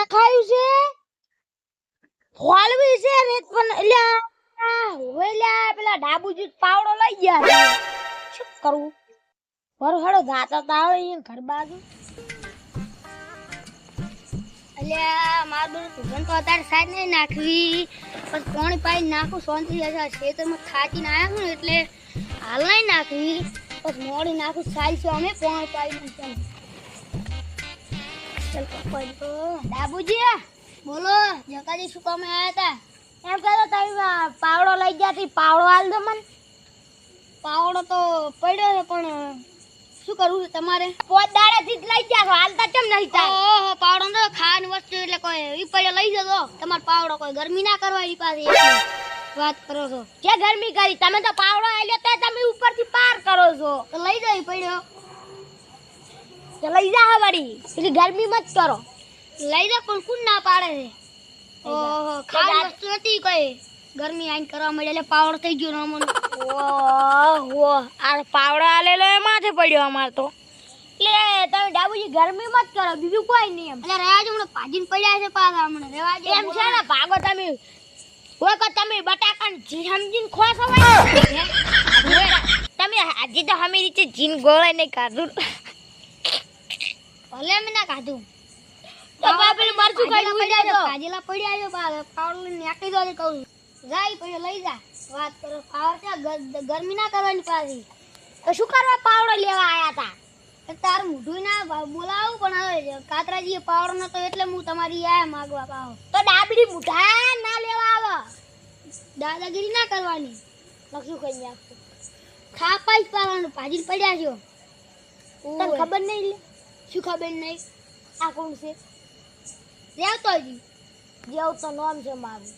લખાયું છે? ફોલવી છે રેત પણ એટલે લ્યા, પેલા ડાબુજી પાવડો લઈ ગયા. શું કરવું વરો હડો જાતા તા આવે અહીંયા ઘર બાજુ. અલ્યા, મારું તો અત્યારે સાઈડ નહીં નાખવી. પણ પાણી પાઈ નાખું શાંતિ જશે ખેતરમાં થાચીને આવ્યા છું ને એટલે હાલ નહીં નાખવી. પછી મોડી નાખું સાઈ છે અમે, પાણી પાઈ નાખ્યા ચાલ પપ્પા તો ડાબુજી બોલો જકાજી શું કામે આવ્યા હતા એમ કહેતો તમે પાવડો લઈ ગયા પાવડો હાલ દો મને. પાવડો તો પડ્યો છે પણ શું કરવું છે તમારે? પોત દાડેથી જ લઈ ગયા હાલતા કેમ નહીં થાય? ઓહો પાવડો તો ખાવાની વસ્તુ એટલે કોઈ પડ્યો લઈ જતો તમારો પાવડો કોઈ ગરમી ના કરવા એની પાસે વાત કરો છો. કે ગરમી કરી તમે તો પાવડો આવ્યો તો તમે ઉપરથી પાર કરો છો. તો લઈ જાય પડ્યો. તો લઈ જા હવારી પેલી ગરમી મત કરો. લઈ જા પણ કોણ ના પાડે છે? ઓહો ખાવાની વસ્તુ નથી કઈ? ગરમી આઈન કરવા મળે એટલે પાવડ થઈ ગયો રમણ ઓહો આ પાવડો આલેલો એ માથે પડ્યો અમાર તો. એટલે તમે ડાબુજી ગરમી મત કરો બીજું કોઈ નહીં એટલે રહ્યા જો હમણાં ભાજીને પડ્યા છે પાછા હમણાં જો એમ છે ને ભાગો તમે. વખત તમે બટાકા સમજીને ખોસ હોય તમે હજી તો હમી રીતે જીન ગોળાઈ નહીં કાઢું. ભલે મેં ના કાઢું. તો બા મરચું ખાઈને ઉડી જાય તો. ભાજેલા પડ્યા આવ્યો પાછા પાવડો નાખી દો કહું. જાય પછી લઈ જા. વાત કરો પાવર છે ગરમી ના કરવાની પાછી. તો શું કરવા પાવડો લેવા આયા હતા તાર મૂઢું ના બોલાવું પણ હવે કાતરાજીએ પાવડો નતો એટલે હું તમારી આયા માગવા પાવ તો ડાબડી મૂઢા ના લેવા આવે. દાદાગીરી ના કરવાની. લખ્યું કઈ નાખતું ખાપા જ પાવાનું ભાજી પડ્યા છો. તને ખબર નહીં લે. શું ખબર નહીં? આ કોણ છે? રહેતો હજી જેવું તો નામ છે મારું.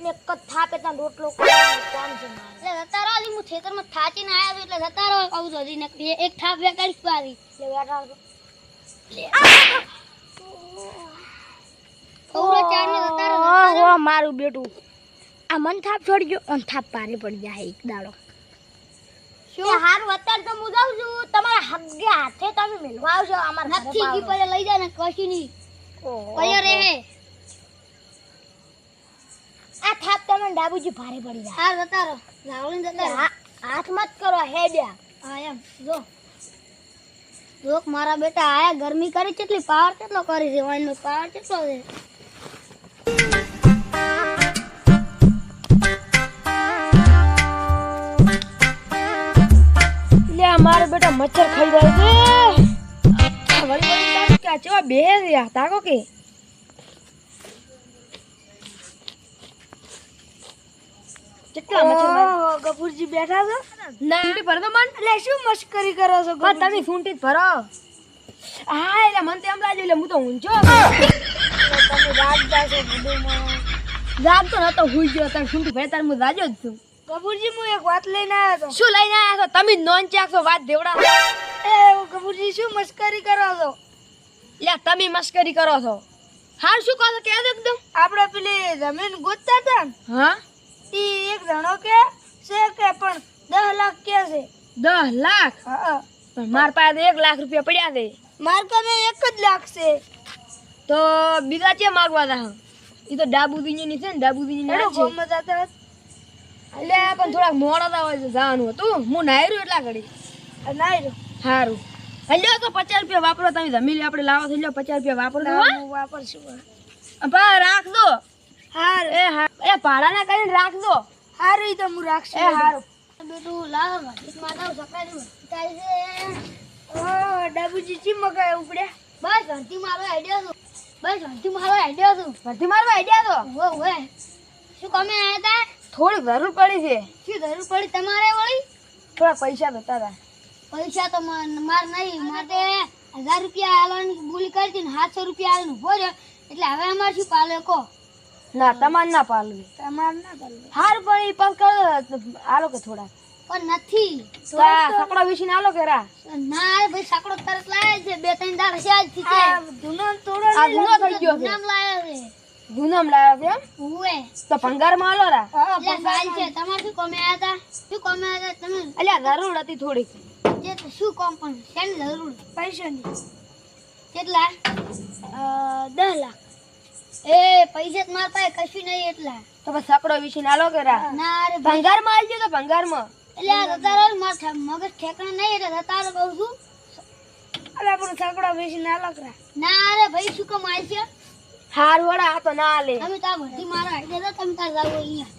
ને એક જ થાપે ત્યાં રોટલો કામ છે મારું. એટલે જતા રહો હું ખેતરમાં થાચીને આવ્યા એટલે જતા રહો છું હજી નકરી એક થાપ વેકાડીશ પારી એટલે જતા મારું બેટું. આ મન થાપ છોડી ગયો અન થાપ પારે પડી જાય એક દાડો. શું એ હારું અત્યારે તો હું જાઉં છું. તમારા હગ્ગે હાથે તમે મેળવા આવશો અમારા નથી કી પાવડો. લઈ જા ને કશું નહીં ઓહો. પડ્યો આ થાપ તમને ડાબુજી ભારે પડી જાય. હાર જતા રહો રાવળીને જતા હા, હાથ મત કરો હેડ્યા. હા એમ. જો. જોક મારા બેટા આયા ગરમી કરી કેટલી પાવર કેટલો કરી છે? પાવર કેટલો છે? મચ્છર ખાઈ જાય છે. આ વળી વળી કે ચેવા બે છે તાકો કે. કેટલા મચ્છર ગફુરજી બેઠા છો? ના. ફૂંટી તો મન. એટલે શું મશ્કરી કરો છો પણ તમે ફૂંટી જ ભરો. હા એટલે મન તો એમ લાગ્યું એટલે હું તો ઊંચો. તમે જાગતો નતો હુઈ ગયો તમે ફૂંટી તાર હું જાજો જ છું. કપૂરજી હું એક વાત લઈને આવ્યો હતો શું લઈને આવ્યા છો? તમે નોન ચાકશો વાત દેવડા એ કપૂરજી શું મસ્કરી કરો છો? લે તમે મસ્કરી કરો છો. હાર શું કહો છો? કે એકદમ. આપણે પેલી જમીન ગોતતા હતા હા? એ એક જણો કે છે કે પણ દસ લાખ કે છે. દસ લાખ? હા માર પાસે એક લાખ રૂપિયા પડ્યા છે. માર પાસે એક જ લાખ છે. તો બીજા છે માગવા દા એ તો ડાબુદીની ની છે ને ડાબુ ની છે. એટલે પણ થોડાક મોડા હોય છે જવાનું હતું. હું નાયરું એટલા ઘડી. નાયરું? સારું હલ્યો તો પચાસ રૂપિયા વાપરો તમે. જમીન આપણે લાવો થઈ લો પચાસ રૂપિયા વાપરો વાપરશું પા રાખજો હાર. એ હા. એ ભાડાના કરીને રાખજો હારું તો હું રાખશું. એ હારું. બેટું લાવ માતા સકાળી તારી છે ઓ ડાબુજી ચી મગાય ઉપડ્યા બસ ધરતી મારો આઈડિયા છું. બસ ધરતી મારો આઈડિયા છું. ભરતી મારવા આઈડિયા તો હો હો શું કમે આયા તા? થોડીક જરૂર પડી છે. શું જરૂર પડી તમારે વળી? થોડા પૈસા હતા પૈસા તો માર નહીં માટે હજાર રૂપિયા આલવાની બોલી કરી હતી ને સાતસો રૂપિયા આલીને ઊભો રહ્યો. એટલે હવે અમારે શું પાલે કહો? ના તમારે ના પાલવી. તમારે ના પાલવે. હાર પણ એ પણ કરો આલો કે થોડા? પણ નથી. સકડો વિશીને આલો કે રા? ના ભાઈ સાકડો તરત લાવે છે. બે ત્રણ દાડા છે આજથી છે. જૂનો તોડો આ જૂનો થઈ ગયો છે. નામ લાવે છે. ગુનામ લાવ્યો છે? હુએ. તો ભંગારમાં આલો રા. હા ભંગાર છે. તમાર શું કોમે આતા શું કોમે આયા હતા? તમે અલ્યા જરૂર હતી થોડી જે શું કોમ પણ શેની જરૂર? પૈસાની કેટલા? 10 લાખ. એ પૈસા જ માર પાસે કશું નહીં એટલા. તો બસ વિશે વિશીને આલો કે રા. ના રે ભંગારમાં આલજો તો ભંગારમાં એટલે આ તારો માર મગજ ઠેકણા નહીં એટલે તારો કહું છું. અલ્યા પણ સકડો વિશીને આલો કે ના રે ભાઈ શું કોમ આલશે હારું વડા આ તો ના લે. તમે તાર ભરતી મારા તમે તાર જાવ અહીંયા.